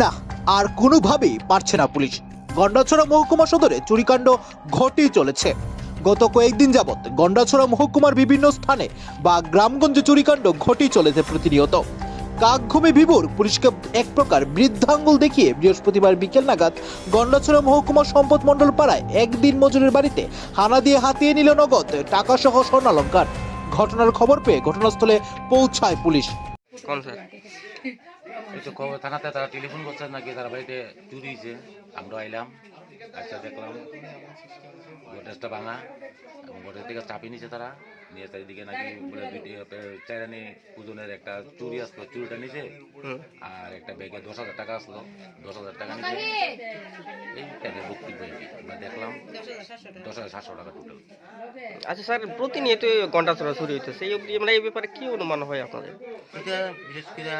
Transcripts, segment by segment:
না, আর কোনোভাবেই পারছে না পুলিশ। গন্ডাছড়া মহকুমা সদরে চুরিকাণ্ড ঘটেই চলেছে। গত কয়েকদিন যাবৎ গন্ডাছড়া মহকুমার বিভিন্ন স্থানে বা গ্রামগঞ্জে চুরিকাণ্ড ঘটেই চলেছে প্রতিনিয়ত। কাকঘুমে বিভোর পুলিশকে এক প্রকার বৃদ্ধাঙ্গুল দেখিয়ে বৃহস্পতিবার বিকেল নাগাদ গন্ডাছড়া মহকুমা সম্পদ মণ্ডল পাড়ায় একদিন মজুরের বাড়িতে হানা দিয়ে হাতিয়ে নিল নগদ টাকা সহ স্বর্ণালঙ্কার। ঘটনার খবর পেয়ে ঘটনাস্থলে পৌঁছায় পুলিশ। কোন স্যার এই তো খবর থানাতে তারা টেলিফোন করছে নাকি তারা বাড়িতে চুরি হয়েছে। আমরা আইলাম আচ্ছা দেখলাম। গোটেজটা ভাঙা এবং গোটেজ থেকে চাপি নিছে তারা। নিয়ে চারিদিকে নাকি চাইরানি ওজনের একটা চুরি আসলো চুরিটা নিছে। আর একটা ব্যাগে দশ হাজার টাকা আসলো। দশ হাজার টাকা নিছে এই টাকা বক্তব্য আমরা দেখলাম দশ হাজার সাতশো টাকা। টোটাল। আচ্ছা স্যার প্রতিনিয়ত ঘণ্টা চড়া চুরি হইতেছে। এই অবধি মানে এই ব্যাপারে কি অনুমান হয় আপনাদের? এটা বিশেষ করে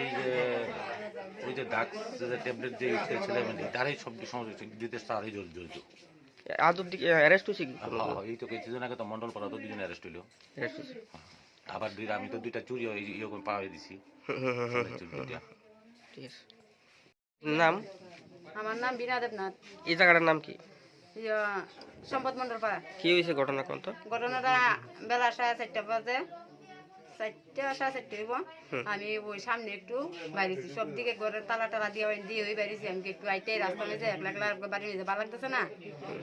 এই যে ওই যে ডাক যে ট্যাবলেট যে ছেলে মেয়ে তারাই সব সমস্যা দিতে তারাই জড়িত জড়িত আজ অব্দি অ্যারেস্ট হয়েছে কি? এই তো কিছুদিন আগে তো মন্ডল পাড়া তো দুজনে অ্যারেস্ট হইল। অ্যারেস্ট হয়েছে। আবার দুইটা আমি তো দুইটা চুরি ওই ইয়ে পাওয়া দিছি। চুরি দুইটা। ঠিক আছে। নাম? আমার নাম বিনা দেবনাথ। এই জায়গাটার নাম কি? ইয়া, সম্পদ মন্ডল পাড়া কি হয়েছে ঘটনা কোন তো ঘটনাটা বেলা সাড়ে চারটা বাজে। চারটা সাড়ে চারটে হইব। আমি ওই সামনে একটু বাইরেছি। সব দিকে ঘরের তালা টালা দিয়ে দিয়ে ওই বাইরেছি। আমি একটু আইটাই রাস্তা মেঝে একলা একলা বাড়ি নিয়ে ভালো লাগতেছে না?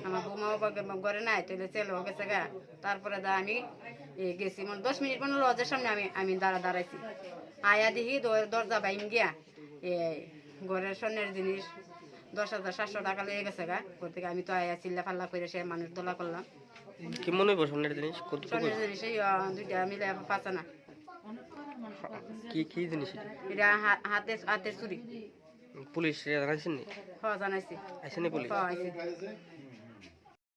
আমার বৌমাও ঘরে নাই তাহলে ছেলে গেছে গা। তারপরে দা আমি গেছি। মানে দশ মিনিট মানে লজের সামনে আমি আমি দাঁড়া দাঁড়াইছি। আয়া দেখি দর- দরজা বাইন গিয়া এ ঘরের স্বর্ণের জিনিস দশ হাজার সাতশো টাকা লেগে গেছে গা। ওর থেকে আমি তো আয়া চিল্লা ফাল্লা করে সে মানুষ দোলা করলাম। কি মনে হইব স্বর্ণের জিনিস? স্বর্ণের জিনিস দুইটা মিলে পাঁচা না কি কি জিনিস এটা? হাতে হাতে চুরি পুলিশ জানাইছেন নি? হ্যাঁ জানাইছি। আইসেনি পুলিশ? হ্যাঁ আইছি